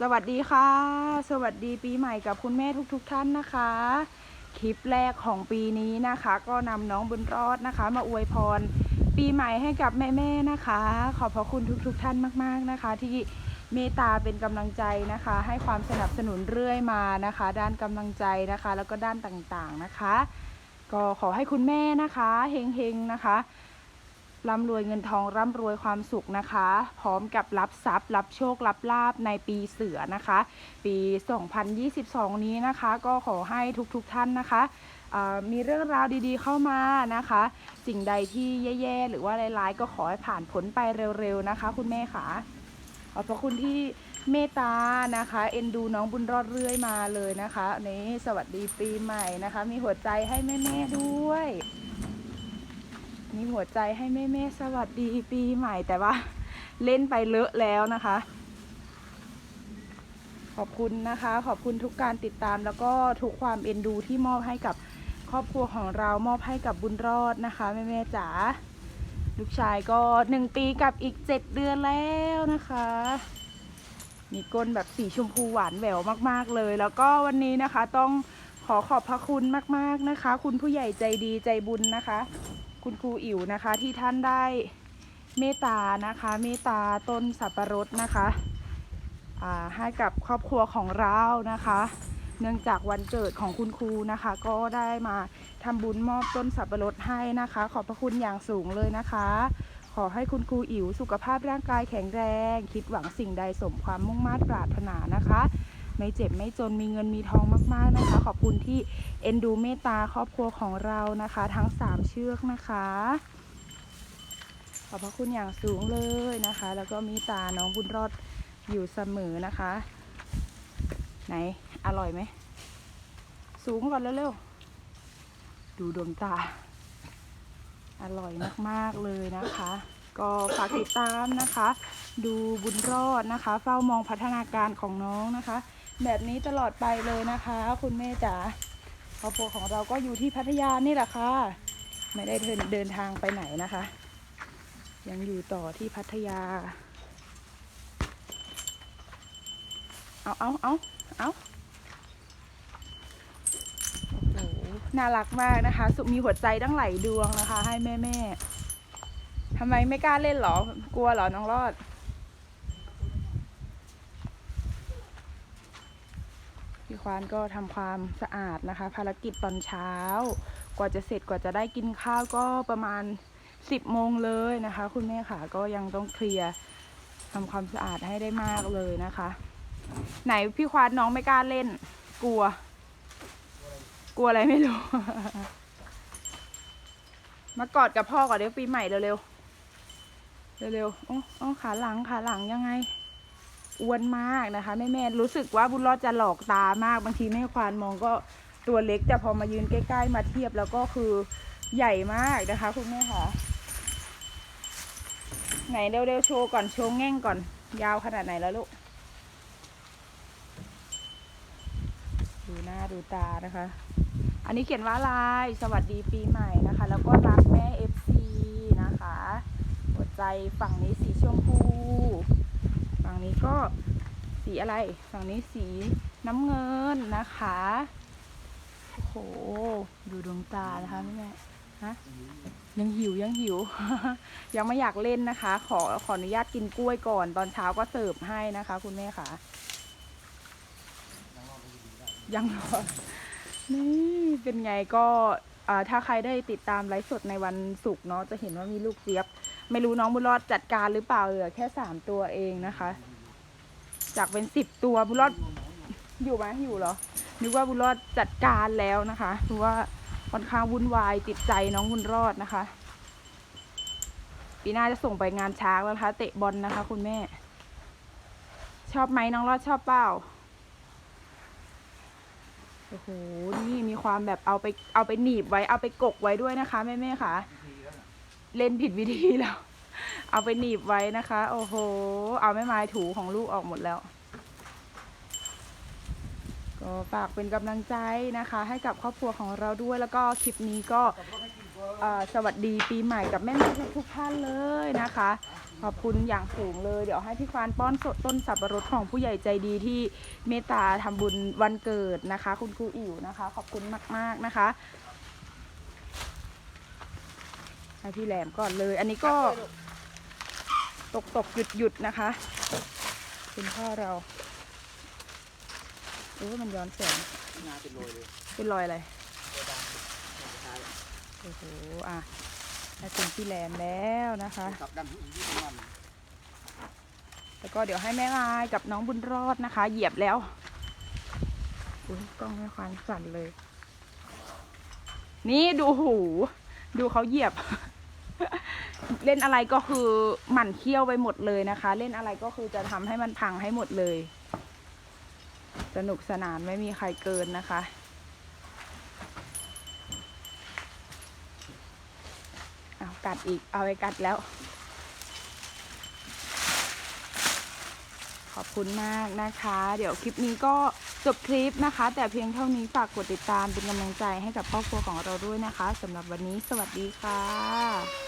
สวัสดีค่ะ สวัสดีปีใหม่กับคุณแม่ทุกๆทท่านนะคะ คลิปแรกของปีนี้นะคะ ก็นำน้องบุญรอดนะคะ มาอวยพร ปีใหม่ให้กับแม่ๆนะคะ ขอบพระคุณทุกๆทท่านมาก ๆนะคะ ที่เมตตาเป็นกำลังใจนะคะ ให้ความสนับสนุนเรื่อยมานะคะ ด้านกำลังใจนะคะ แล้วก็ด้านต่างๆนะคะ ก็ขอให้คุณแม่นะคะเฮงๆนะคะ ร่ำรวยเงินทองร่ำรวยความสุขนะคะ พร้อมกับรับทรัพย์ รับโชค รับลาบในปีเสือนะคะ ปี 2022 นี้นะคะ ก็ขอให้ทุกๆทท่านนะคะมีเรื่องราวดีๆเข้ามานะคะ สิ่งใดที่แย่ๆ หรือว่าร้ายๆ ก็ขอให้ผ่านพ้นไปเร็วๆนะคะ คุณแม่ค่ะขอบพระคุณที่เมตตานะคะ เอ็นดูน้องบุญรอดเรื่อยมาเลยนะคะนี่สวัสดีปีใหม่นะคะ มีหัวใจให้แม่ๆด้วย มีหัวใจให้แม่แม่สวัสดีปีใหม่แต่ว่าเล่นไปเลอะแล้วนะคะ ขอบคุณนะคะ ขอบคุณทุกการติดตามแล้วก็ทุกความเอ็นดูที่มอบให้กับครอบครัวของเรามอบให้กับบุญรอดนะคะแม่แม่จ๋าลูกชายก็หนึ่งปีกับอีกเจ็ดเดือนแล้วนะคะ มีก้นแบบสีชมพูหวานแหววมาก ๆเลย แล้วก็วันนี้นะคะต้องขอขอบพระคุณมาก ๆนะคะ คุณผู้ใหญ่ใจดีใจบุญนะคะ คุณครูอิ๋วนะคะ ที่ท่านได้เมตตานะคะ เมตตาต้นสับปะรดนะคะให้กับครอบครัวของเรานะคะ เนื่องจากวันเกิดของคุณครูนะคะ ก็ได้มาทำบุญมอบต้นสับปะรดให้นะคะ ขอบพระคุณอย่างสูงเลยนะคะ ขอให้คุณครูอิ๋วสุขภาพร่างกายแข็งแรง คิดหวังสิ่งใดสมความมุ่งมา่ปรารถนานะคะ ไม่เจ็บไม่จนมีเงินมีทองมากๆนะคะ ขอบคุณที่เอ็นดูเมตตาครอบครัวของเรานะคะ ทั้งสามเชือกนะคะ ขอบพระคุณอย่างสูงเลยนะคะ แล้วก็มีตาน้องบุญรอดอยู่เสมอนะคะ ไหน อร่อยไหม สูงก่อนเร็วๆ ดูดวงตา อร่อยมากๆเลยนะคะ ก็ฝากติดตามนะคะ ดูบุญรอดนะคะ เฝ้ามองพัฒนาการของน้องนะคะ แบบนี้ตลอดไปเลยนะคะ คุณแม่จ๋าครอบครัวของเราก็อยู่ที่พัทยานี่แหละค่ะ ไม่ได้เดินเดินทางไปไหนนะคะ ยังอยู่ต่อที่พัทยา เอาเอาเอาเอาโอ้โหน่ารักมากนะคะ สุมีหัวใจตั้งหลายดวงนะคะ ให้แม่แม่ทำไมไม่กล้าเล่นหรอ กลัวหรอน้องรอด พี่ควานก็ทำความสะอาดนะคะ ภารกิจตอนเช้า กว่าจะเสร็จกว่าจะได้กินข้าวก็ประมาณ 10โมงเลยนะคะ คุณแม่ค่ะก็ยังต้องเคลียร์ทำความสะอาดให้ได้มากเลยนะคะ ไหนพี่ควานน้องไม่กล้าเล่น กลัว กลัวอะไรไม่รู้ มากอดกับพ่อก่อนเดี๋ยวปีใหม่เร็วๆเร็วๆโอ้โอ้ขาหลังขาหลังยังไง อ้วนมากนะคะแม่แม่รู้สึกว่าบุญรอดจะหลอกตามากบางทีแม่ควานมองก็ตัวเล็กแต่พอมายืนใกล้ ๆ มาเทียบแล้วก็คือใหญ่มากนะคะคุณแม่ค่ะไหนเร็วๆโชว์ก่อนโชว์แง่งก่อน ยาวขนาดไหนแล้วลูก ดูหน้าดูตานะคะ อันนี้เขียนว่าอะไรสวัสดีปีใหม่นะคะ แล้วก็รักแม่เอฟซีนะคะ หัวใจฝั่งนี้สีชมพู งนี้ก็สีอะไร ฝั่งนี้สีน้ำเงินนะคะ โอ้โห ดูดวงตานะคะแม่แม่ฮะยังหิวยังหิว ยังไม่อยากเล่นนะคะ ขอขออนุญาตกินกล้วยก่อน ตอนเช้าก็เสิร์ฟให้นะคะ คุณแม่ค่ะ ยังรอนี่เป็นไงก็ถ้าใครได้ติดตามไลฟ์สดในวันศุกร์เนาะจะเห็นว่ามีลูกเจี๊ยบ ไม่รู้น้องบุญรอดจัดการหรือเปล่าเหลือแค่สามตัวเองนะคะ จากเป็นสิบตัวบุรอดอยู่ไหมอยู่เหรอนึกว่าบุรอดจัดการแล้วนะคะเพราะว่าค่อนข้างวุ่นวายติดใจน้องบุญรอดนะคะ ปีหน้าจะส่งไปงานช้างแล้วนะคะ เตะบอลนะคะ คุณแม่ ชอบไหมน้องรอดชอบเปล่าโอ้โหนี่มีความแบบเอาไปเอาไปหนีบไว้เอาไปกกไว้ด้วยนะคะแม่แม่ๆค่ะ เล่นผิดวิธีแล้ว เอาไปหนีบไว้นะคะ โอ้โห เอาแม่ไม้ถูของลูกออกหมดแล้ว ก็ฝากเป็นกำลังใจนะคะ ให้กับครอบครัวของเราด้วยแล้วก็คลิปนี้ก็สวัสดีปีใหม่กับแม่แม่ทุกท่านเลยนะคะ ขอบคุณอย่างสูงเลย เดี๋ยวให้พี่ควานป้อนสดต้นสับปะรดของผู้ใหญ่ใจดีที่เมตตาทำบุญวันเกิดนะคะ คุณครูอิ๋วนะคะ ขอบคุณมาก ๆนะคะให้พี่แหลมก่อนเลย อันนี้ก็ ตกตกหยุดหยุดๆนะคะ คุณพ่อเราโอ้ยมันย้อนแสงงานเป็นโรยเลยเป็นรอยอะไรตัวดำสุดท้ายโอ้โหอะให้คุณพี่แหลมแล้วนะคะกับดำอีกยี่สิบวันแล้วก็เดี๋ยวให้แม่ลายกับน้องบุญรอดนะคะ เหยียบแล้วอุ้ยกล้องแม่ควานสั่นเลย นี่ดูหู ดูเขาเหยียบ เล่นอะไรก็คือหมั่นเคี้ยวไปหมดเลยนะคะ เล่นอะไรก็คือจะทำให้มันพังให้หมดเลย สนุกสนานไม่มีใครเกินนะคะ เอากัดอีกเอาไปกัดแล้ว ขอบคุณมากนะคะ เดี๋ยวคลิปนี้ก็จบคลิปนะคะ แต่เพียงเท่านี้ฝากกดติดตามเป็นกำลังใจให้กับครอบครัวของเราด้วยนะคะสำหรับวันนี้สวัสดีค่ะ